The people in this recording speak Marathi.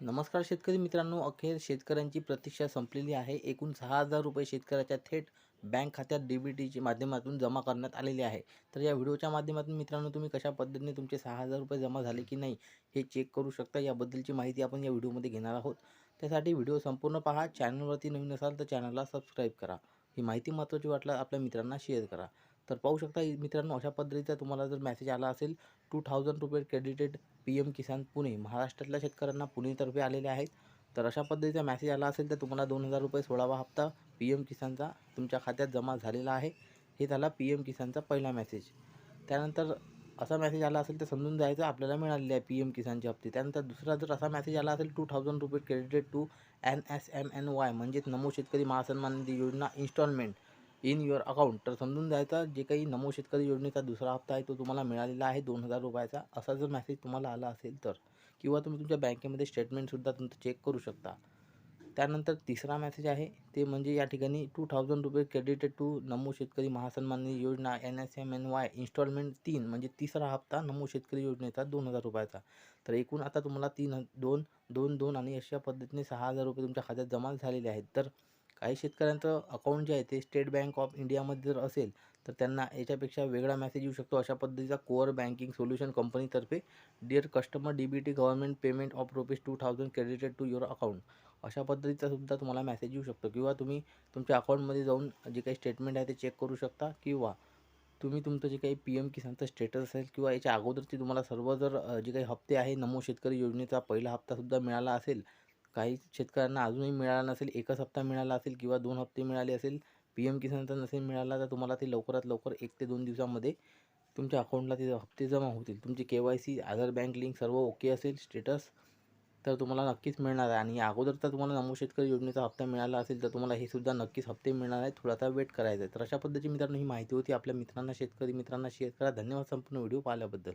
नमस्कार शेतकरी मित्रांनो अखेर शेतकऱ्यांची प्रतीक्षा संपलेली आहे. एकूण सहा हजार रुपये शेतकऱ्याच्या थेट बँक खात्यात डी बी टीच्या माध्यमातून जमा करण्यात आलेले आहे. तर या व्हिडिओच्या माध्यमातून मित्रांनो तुम्ही कशा पद्धतीने तुमचे सहा हजार रुपये जमा झाले की नाही हे चेक करू शकता. याबद्दलची माहिती आपण या व्हिडिओमध्ये घेणार आहोत. त्यासाठी व्हिडिओ संपूर्ण पहा. चॅनलवरती नवीन असाल तर चॅनलला सबस्क्राईब करा. ही माहिती महत्त्वाची वाटल्यास आपल्या मित्रांना शेअर करा. तर पाहू शकता मित्रांनो अशा पद्धतीचा तुम्हाला जर मेसेज आला असेल टू थाउजंड रुपये credited P M Kisan Pune महाराष्ट्रातल्या शेतकऱ्यांना पुणेतर्फे आलेले आहेत. तर अशा पद्धतीचा मेसेज आला असेल तर तुम्हाला दोन हजार रुपये सोळावा हप्ता पी एम किसानचा तुमच्या खात्यात जमा झालेला आहे. हे झाला पी एम किसानचा पहिला मेसेज त्यानंतर असा मेसेज आला असेल तर समजून जायचं आपल्याला मिळालेले आहे पी एम किसानचे हप्ते. त्यानंतर दुसरा जर असा मेसेज आला असेल टू थाउजंड रुपये credited to N S M N Y म्हणजेच नमो शेतकरी महासन्मान निधी योजना इन्स्टॉलमेंट इन युअर अकाउंट तर समजून जायचा जे काही नमो शेतकरी योजनेचा दुसरा हप्ता आहे तो तुम्हाला मिळालेला आहे दोन हजार रुपयाचा. असा जर मेसेज तुम्हाला आला असेल तर किंवा तुम्ही तुमच्या बँकेमध्ये स्टेटमेंटसुद्धा तुमचं चेक करू शकता. त्यानंतर तिसरा मेसेज आहे ते म्हणजे या ठिकाणी टू थाउजंड रुपये credited to Namo Shetkari Mahasanman Yojana N S M N Y installment तीन म्हणजे तिसरा हप्ता नमो शेतकरी योजनेचा दोन हजार रुपयाचा. तर एकूण आता तुम्हाला तीन दोन दोन दोन आणि अशा पद्धतीने सहा हजार रुपये तुमच्या खात्यात जमा झालेले आहेत. तर काही शेतकऱ्यांचं अकाउंट जे आहे ते स्टेट बँक ऑफ इंडियामध्ये जर असेल तर त्यांना याच्यापेक्षा वेगळा मेसेज येऊ शकतो. अशा पद्धतीचा कोअर बँकिंग सोल्युशन कंपनीतर्फे dear customer D B T government payment of rupees two thousand credited to your account अशा पद्धतीचा सुद्धा तुम्हाला मेसेज येऊ शकतो. किंवा तुम्ही तुमच्या अकाउंटमध्ये जाऊन जे काही स्टेटमेंट आहे ते चेक करू शकता. किंवा तुम्ही तुमचं जे काही पी एम किसानचं स्टेटस असेल किंवा याच्या अगोदरची तुम्हाला सर्व जर जे काही हप्ते आहे नमो शेतकरी योजनेचा पहिला हप्तासुद्धा मिळाला असेल काही शेतकऱ्यांना अजूनही मिळाला नसेल एकच हप्ता मिळाला असेल किंवा दोन हप्ते मिळाले असेल पी एम किसानचा नसेल मिळाला तर तुम्हाला ते लवकरात लवकर एक ते दोन दिवसामध्ये तुमच्या अकाउंटला ते हप्ते जमा होतील. तुमची K Y C Aadhaar bank link सर्व ओके असेल स्टेटस तर तुम्हाला नक्कीच मिळणार आहे. आणि अगोदर तर तुम्हाला नमो शेतकरी योजनेचा हप्ता मिळाला असेल तर तुम्हाला हे सुद्धा नक्कीच हप्ते मिळणार आहे थोडासा वेट करायचा आहे. तर अशा पद्धतीची मित्रांनो ही माहिती होती. आपल्या मित्रांना शेतकरी मित्रांना शेअर करा. धन्यवाद संपूर्ण व्हिडिओ पाहिल्याबद्दल.